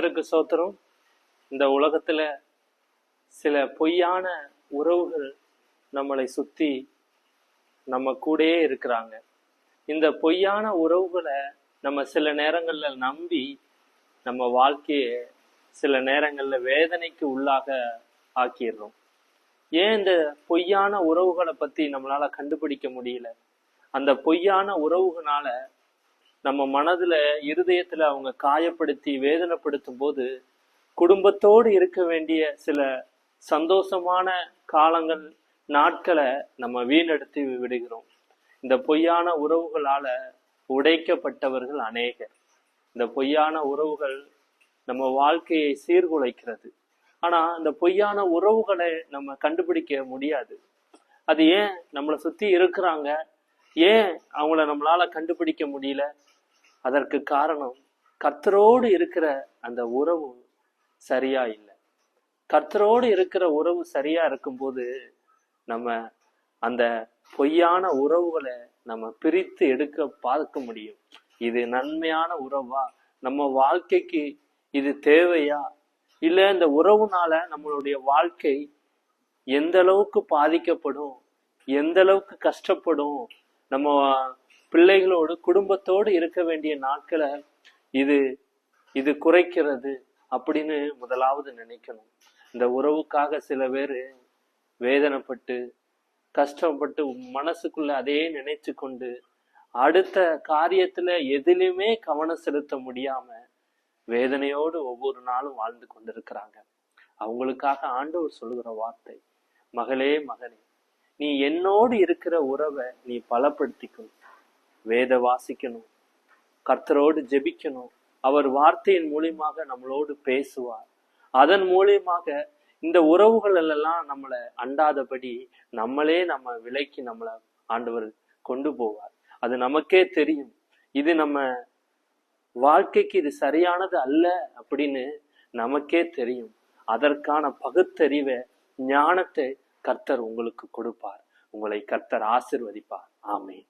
கத்தருக்கு சோத்திரம். இந்த உலகத்துல சில பொய்யான உறவுகள் நம்மளை சுத்தி நம்ம கூடயே இருக்கிறாங்க. இந்த பொய்யான உறவுகளை நம்ம சில நேரங்கள்ல நம்பி நம்ம வாழ்க்கைய சில நேரங்கள்ல வேதனைக்கு உள்ளாக ஆக்கிடுறோம். ஏன் இந்த பொய்யான உறவுகளை பத்தி நம்மளால கண்டுபிடிக்க முடியல? அந்த பொய்யான உறவுகளால நம்ம மனதுல இருதயத்துல அவங்க காயப்படுத்தி வேதனைப்படுத்தும் போது குடும்பத்தோடு இருக்க வேண்டிய சில சந்தோஷமான காலங்கள் நாட்களை நம்ம வீணெடுத்து விடுகிறோம். இந்த பொய்யான உறவுகளால உடைக்கப்பட்டவர்கள் அநேகர். இந்த பொய்யான உறவுகள் நம்ம வாழ்க்கையை சீர்குலைக்கிறது. ஆனா இந்த பொய்யான உறவுகளை நம்ம கண்டுபிடிக்க முடியாது. அது ஏன் நம்மளை சுத்தி இருக்கிறாங்க? ஏன் அவங்கள நம்மளால கண்டுபிடிக்க முடியல? அதற்கு காரணம் கர்த்தரோடு இருக்கிற அந்த உறவு சரியா இல்லை. கர்த்தரோடு இருக்கிற உறவு சரியா இருக்கும்போது நம்ம அந்த பொய்யான உறவுகளை நம்ம பிரித்து எடுக்க பார்க்க முடியும். இது நன்மையான உறவா? நம்ம வாழ்க்கைக்கு இது தேவையா? இல்ல இந்த உறவுனால நம்மளுடைய வாழ்க்கை எந்த அளவுக்கு பாதிக்கப்படும்? எந்த அளவுக்கு கஷ்டப்படும்? நம்ம பிள்ளைகளோடு குடும்பத்தோடு இருக்க வேண்டிய நாட்களை இது இது குறைக்கிறது அப்படின்னு முதலாவது நினைக்கணும். இந்த உறவுக்காக சில பேர் வேதனைப்பட்டு கஷ்டப்பட்டு மனசுக்குள்ள அதையே நினைச்சு கொண்டு அடுத்த காரியத்துல எதிலுமே கவனம் செலுத்த முடியாம வேதனையோடு ஒவ்வொரு நாளும் வாழ்ந்து கொண்டிருக்கிறாங்க. அவங்களுக்காக ஆண்டவர் சொல்லுகிற வார்த்தை மகளே மகனே நீ என்னோடு இருக்கிற உறவை நீ பலப்படுத்திக்கணும். வேத வாசிக்கணும் கர்த்தரோடு ஜெபிக்கணும். அவர் வார்த்தையின் மூலியமாக நம்மளோடு பேசுவார். அதன் மூலியமாக இந்த உறவுகள் எல்லாம் நம்மளை அண்டாதபடி நம்மளே நம்ம விலைக்கு நம்மளை ஆண்டவர் கொண்டு போவார். அது நமக்கே தெரியும். இது நம்ம வாழ்க்கைக்கு இது சரியானது அல்ல அப்படின்னு நமக்கே தெரியும். அதற்கான பகுத்தறிவை ஞானத்தை கர்த்தர் உங்களுக்கு கொடுப்பார். உங்களை கர்த்தர் ஆசிர்வதிப்பார். ஆமென்.